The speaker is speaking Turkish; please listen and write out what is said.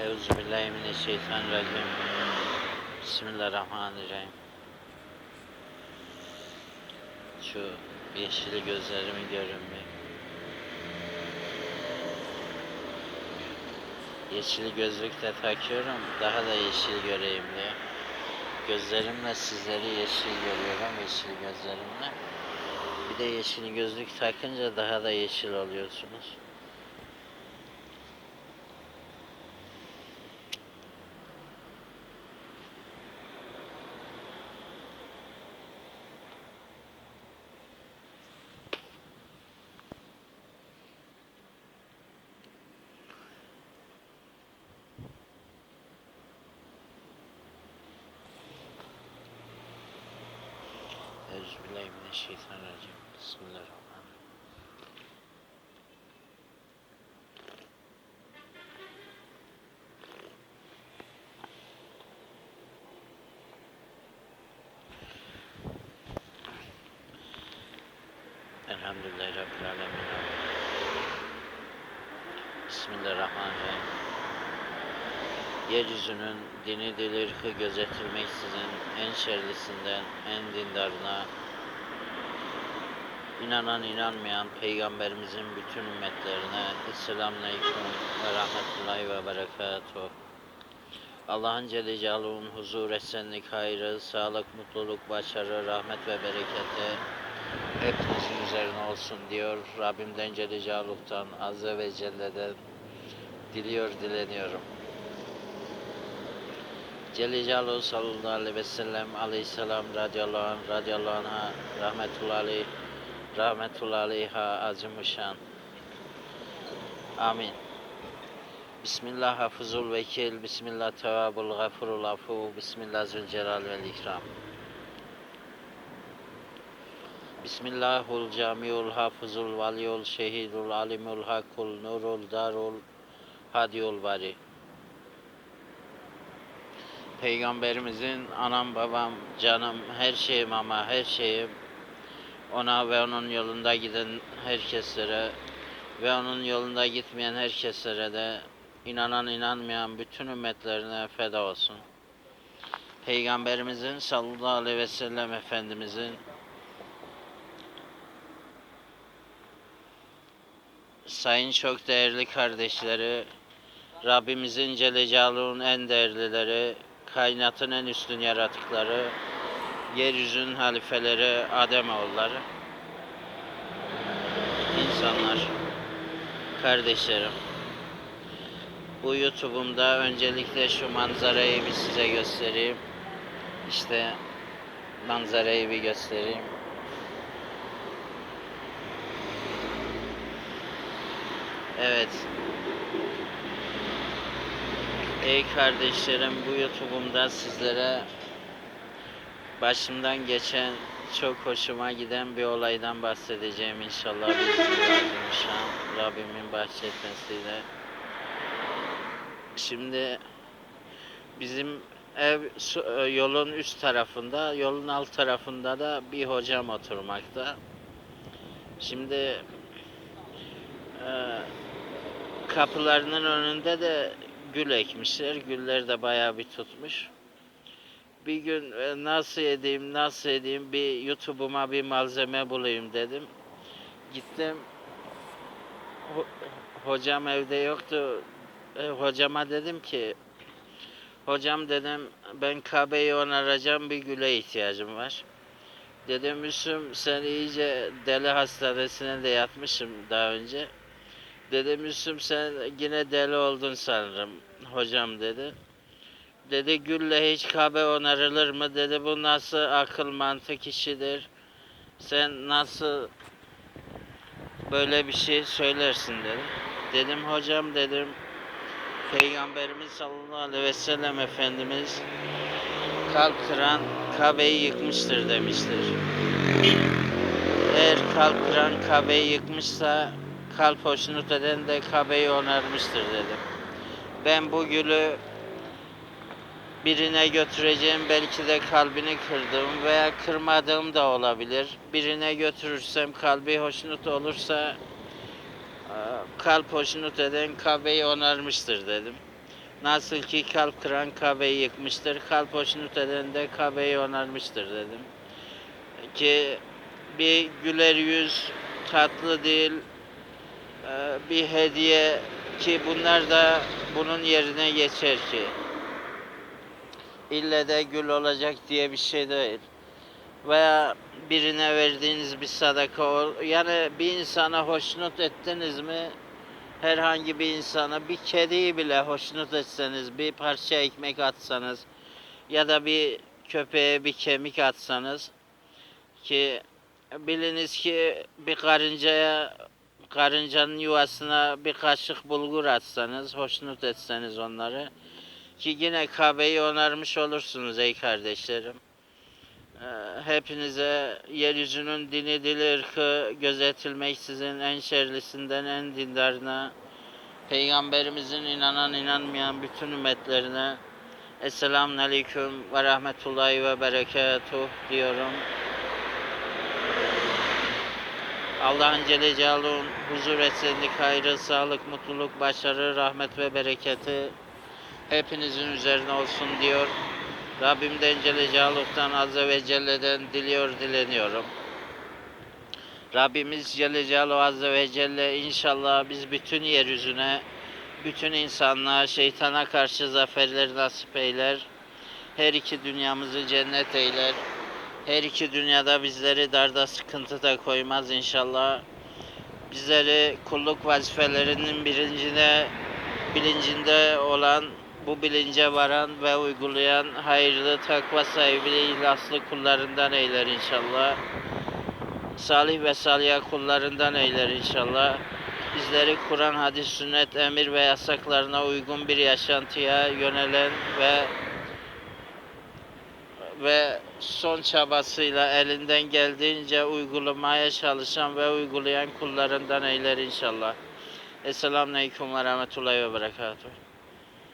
Euzubillahimineşşeytanirracim. Bismillahirrahmanirrahim. Şu yeşil gözlerimi görün bir. Yeşil gözlük de takıyorum. Daha da yeşil göreyim diye. Gözlerimle sizleri yeşil görüyorum. Yeşil gözlerimle. Bir de yeşil gözlük takınca daha da yeşil oluyorsunuz. Euzubillahimineşşeytanirracim. Bismillahirrahmanirrahim. Elhamdülillahi Rabbil Alemin. Bismillahirrahmanirrahim. Yeryüzünün dini dil gözetilmeksizin en şerlisinden en dindarına, inanan inanmayan peygamberimizin bütün ümmetlerine Esselamun ve Rahmetullahi ve Berekatuhu. Allah'ın Celle Celaluhu'nun huzur, esenlik, hayrı, sağlık, mutluluk, başarı, rahmet ve bereketi hepinizin üzerine olsun diyor. Rabbimden Celle Celaluhu'dan, Azze ve Celle'den diliyor, dileniyorum. Celle Celaluhu sallallahu aleyhi ve sellem aleyhisselam radıyallahu anh radıyallahu anh'a rahmetullahi aleyh rahmetullahi aleyha azimuşşan. Amin. Bismillah hafızul vekil, Bismillah tevabul gafurul afu, Bismillah zülcelal vel ikram. Bismillahul camiul hafızul valiyul şehidul alimul hakul nurul darul hadiyul bari. Peygamberimizin anam babam canım her şeyim ama her şeyim ona ve onun yolunda giden herkeslere ve onun yolunda gitmeyen herkeslere de inanan inanmayan bütün ümmetlerine feda olsun. Peygamberimizin sallallahu aleyhi ve sellem Efendimizin sayın çok değerli kardeşleri, Rabbimizin Celle en değerlileri, kainatın en üstün yaratıkları, yeryüzünün halifeleri, Ademoğulları, insanlar, kardeşlerim. Bu YouTube'umda öncelikle şu manzarayı bir size göstereyim. İşte manzarayı bir göstereyim. Evet. Ey kardeşlerim bu YouTube'umda sizlere başımdan geçen çok hoşuma giden bir olaydan bahsedeceğim inşallah. Bismillahirrahmanirrahim. Rabbimin bahşetmesiyle. Şimdi bizim ev e, yolun üst tarafında, yolun alt tarafında da bir hocam oturmakta. Şimdi e, kapılarının önünde de gül ekmişler. Güller de bayağı bir tutmuş. Bir gün e, nasıl edeyim, nasıl edeyim bir YouTube'uma bir malzeme bulayım dedim. Gittim. Ho- hocam evde yoktu. E, hocama dedim ki Hocam dedim ben Kabe'yi onaracağım bir güle ihtiyacım var. Dedim Müslüm sen iyice deli hastanesine de yatmışım daha önce. Dedim Müslüm sen yine deli oldun sanırım hocam dedi. Dedi gülle hiç Kabe onarılır mı dedi bu nasıl akıl mantık işidir. Sen nasıl böyle bir şey söylersin dedi. Dedim hocam dedim Peygamberimiz sallallahu aleyhi ve sellem Efendimiz kalp kıran Kabe'yi yıkmıştır demiştir. Eğer kalp kıran Kabe'yi yıkmışsa kalp hoşnut eden de Kabe'yi onarmıştır dedim. Ben bu gülü birine götüreceğim belki de kalbini kırdığım veya kırmadığım da olabilir. Birine götürürsem kalbi hoşnut olursa Aa, kalp hoşnut eden Kabe'yi onarmıştır dedim. Nasıl ki kalp kıran Kabe'yi yıkmıştır, kalp hoşnut eden de Kabe'yi onarmıştır dedim. Ki bir güler yüz, tatlı dil, e, bir hediye ki bunlar da bunun yerine geçer ki. İlle de gül olacak diye bir şey değil. Veya birine verdiğiniz bir sadaka ol. Yani bir insana hoşnut ettiniz mi? Herhangi bir insana bir kediyi bile hoşnut etseniz, bir parça ekmek atsanız ya da bir köpeğe bir kemik atsanız ki biliniz ki bir karıncaya karıncanın yuvasına bir kaşık bulgur atsanız, hoşnut etseniz onları ki yine Kabe'yi onarmış olursunuz ey kardeşlerim. Ee, Hepinize yeryüzünün dini, dili, ırkı gözetilmeksizin en şerlisinden en dindarına, Peygamberimizin inanan inanmayan bütün ümmetlerine Esselamun Aleyküm ve Rahmetullahi ve Berekatuh diyorum. Allah'ın Celle Celaluhu'nun huzur, esenlik, hayrı, sağlık, mutluluk, başarı, rahmet ve bereketi hepinizin üzerine olsun diyor. Rabbimden Celle Celaluhu'dan Azze ve Celle'den diliyor, dileniyorum. Rabbimiz Celle Celaluhu Azze ve Celle inşallah biz bütün yeryüzüne, bütün insanlığa, şeytana karşı zaferler nasip eyler. Her iki dünyamızı cennet eyler. Her iki dünyada bizleri darda sıkıntıda koymaz inşallah. Bizleri kulluk vazifelerinin bilincine, bilincinde olan, bu bilince varan ve uygulayan hayırlı, takva sahibi, ihlaslı kullarından eyler inşallah. Salih ve salih kullarından eyler inşallah. Bizleri Kur'an, hadis, sünnet, emir ve yasaklarına uygun bir yaşantıya yönelen ve ve son çabasıyla elinden geldiğince uygulamaya çalışan ve uygulayan kullarından eyler inşallah. Esselamu Aleyküm ve Rahmetullahi ve Berekatuhu.